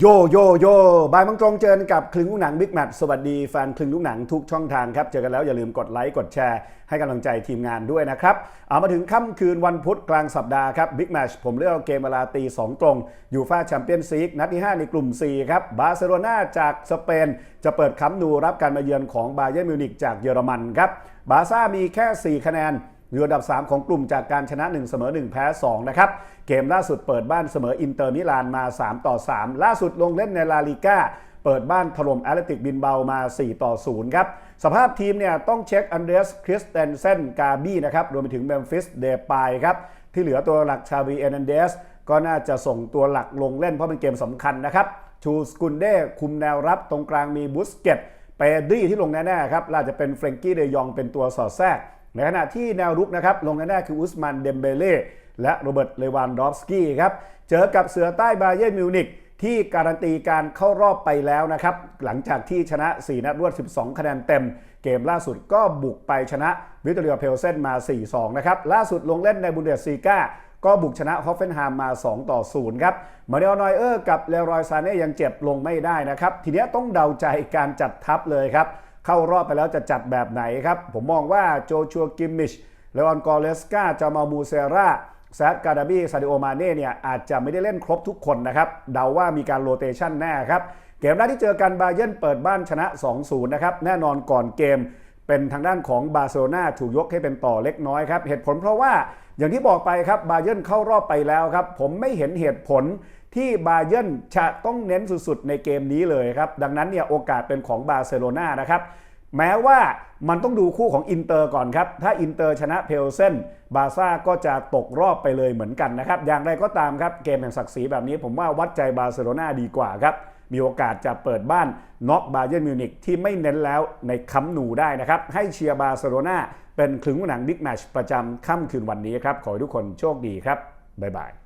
โยโยโยบายมังตรงเจอกับคลึงลูกหนังบิ๊กแมทสวัสดีแฟนคลึงลูกหนังทุกช่องทางครับ เจอกันแล้วอย่าลืมกดไลค์ กดแชร์ ให้กำลังใจทีมงานด้วยนะครับ เอามาถึงค่ำคืนวันพุธกลางสัปดาห์ครับบิ๊กแมชผมเลือกเกมเวลาตี 2 ตรง ยูฟาแชมเปี้ยนซีกนัดที่ 5 ในกลุ่ม 4 ครับ บาร์เซโลนาจากสเปน จะเปิดคัมนูรับการมาเยือนของบาเยิร์มิวนิกจากเยอรมันครับบาซ่ามีแค่ 4 คะแนน อยู่อันดับ 3 ของกลุ่มจากการชนะ 1 เสมอ 1 แพ้ 2 นะครับ เกมล่าสุดเปิดบ้านเสมออินเตอร์มิลานมา 3 ต่อ 3 ล่าสุดลงเล่นในลาลิก้าเปิดบ้านถล่มแอตเลติกบินเบามา 4 ต่อ 0 ครับ สภาพทีมเนี่ยต้องเช็คอันเดรสคริสเตนเซนกาบี้นะครับรวมไปถึงเมมฟิสเดปายครับที่เหลือตัวหลักชาวีเอนันเดสก็น่าจะส่งตัวหลักลงเล่นเพราะเป็นเกมสำคัญนะครับชูสกุนเด้คุมแนวรับตรงกลางมีบุสเกตเปดรีที่ลงแน่ๆครับน่าจะเป็นเฟรนกี้เดยองเป็นตัวสอดแทรก ในขณะที่แนวรุกนะครับลงแน่ๆคืออุสมันเดมเบเล่และโรเบิร์ตเลวานดอฟสกี้ครับเจอกับเสือใต้บาเยิร์นมิวนิกที่การันตีการเข้ารอบไปแล้วนะครับ หลังจากที่ชนะ 4 นัดรวด 12 คะแนนเต็ม เกมล่าสุดก็บุกไปชนะวิตเตอรียเพลเซนมา 4-2 นะครับ ล่าสุดลงเล่นในบุนเดสซีกาก็บุกชนะฮอฟเฟนไฮม์มา 2 ต่อ 0 ครับ มาเนลนอยเออร์กับเลรอยซาเน่ยังเจ็บลงไม่ได้นะครับ ทีนี้ต้องเดาใจการจัดทัพเลยครับ เข้ารอบไปแล้วจะจัดแบบไหนครับ ผมมองว่าโจชัวกิมมิชเลออนกอเลสกาจามามูเซราแซดการาบีซาดิโอมาเน่เนี่ยอาจจะไม่ได้เล่นครบทุกคนนะครับ เดาว่ามีการโรเตชันแน่ครับ เกมแรกที่เจอกันบาเยนเปิดบ้านชนะ 2-0 นะครับ แน่นอนก่อนเกม เป็นทางด้านของบาร์เซโลนาถูกยกให้เป็นต่อเล็กน้อยครับ เหตุผลเพราะว่าอย่างที่บอกไปครับบาเยิร์นเข้ารอบไปแล้วครับ ผมไม่เห็นเหตุผลที่บาเยิร์นจะต้องเน้นสุดๆ ในเกมนี้เลยครับ ดังนั้นเนี่ยโอกาสเป็นของบาร์เซโลนานะครับแม้ว่ามันต้องดูคู่ของอินเตอร์ก่อนครับ ถ้าอินเตอร์ชนะเพลเซนบาซ่าก็จะตกรอบไปเลยเหมือนกันนะครับ อย่างไรก็ตามครับ เกมแห่งศักดิ์ศรีแบบนี้ผมว่าวัดใจบาร์เซโลนาดีกว่าครับ มีโอกาสจะเปิดบ้านน็อกบาเยิร์นมิวนิกที่ไม่เน้นแล้วในคัมนูได้นะครับ ให้เชียร์บาร์เซโลนาเป็นคลึงหนังบิ๊กแมชประจำค่ำคืนวันนี้ครับ ขอให้ทุกคนโชคดีครับ บ๊ายบาย